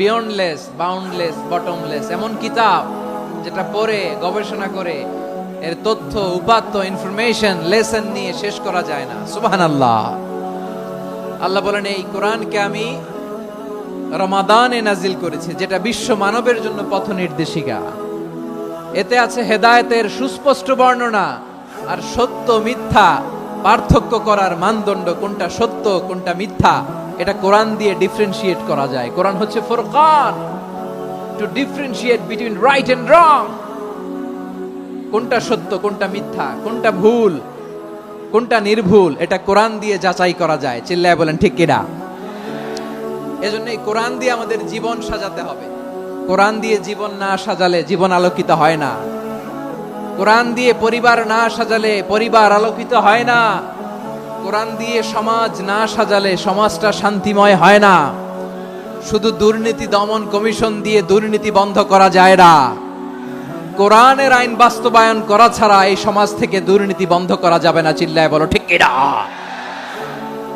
Beyondless boundless bottomless এমন কিতাব যেটা পড়ে, গবেষণা করে, এর তথ্য, উপাত্ত ইনফরমেশন লেসন নিয়ে শেষ করা যায় না। সুবহান আল্লাহ আল্লাহ বলেন, এই কোরআনকে আমি রমাদানে নাজিল করেছি, যেটা বিশ্ব মানবের জন্য পথ নির্দেশিকা। এতে আছে হেদায়েতের সুস্পষ্ট বর্ণনা আর সত্য মিথ্যা পার্থক্য করার মানদণ্ড কোনটা সত্য, কোনটা মিথ্যা। এটা কোরআন দিয়ে ডিফারেন্সিয়েট করা যায়। কোরআন হচ্ছে Furqan. To differentiate between right and wrong কোনটা সত্য, কোনটা মিথ্যা, কোনটা ভুল, কোনটা নির্ভুল, এটা কোরআন দিয়ে যাচাই করা যায়। চিল্লায় বলেন, ঠিক কিনা? এজন্য এই কোরআন দিয়ে আমাদের জীবন সাজাতে হবে। কোরআন দিয়ে জীবন না সাজালে জীবন আলোকিত হয় না। কোরআন দিয়ে পরিবার না সাজালে পরিবার আলোকিত হয় না। কোরআন দিয়ে সমাজ না সাজালে সমাজটা শান্তিময় হয় না। শুধু দুর্নীতি দমন কমিশন দিয়ে দুর্নীতি বন্ধ করা যায় না। কোরআনের আইন বাস্তবায়ন করা ছাড়া এই সমাজ থেকে দুর্নীতি বন্ধ করা যাবে না, চিল্লায় বলো, ঠিক এটা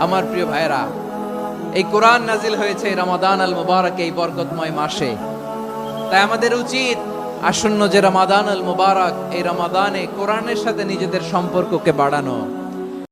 আমার প্রিয় ভাইরা এই কোরআন নাজিল হয়েছে রমাদান আল মুবারক এই বরকতময় মাসে। তাই আমাদের উচিত আসন্ন যে রমাদান আল মুবারক, এই রমাদানে কোরআনের সাথে নিজেদের সম্পর্ককে বাড়ানো।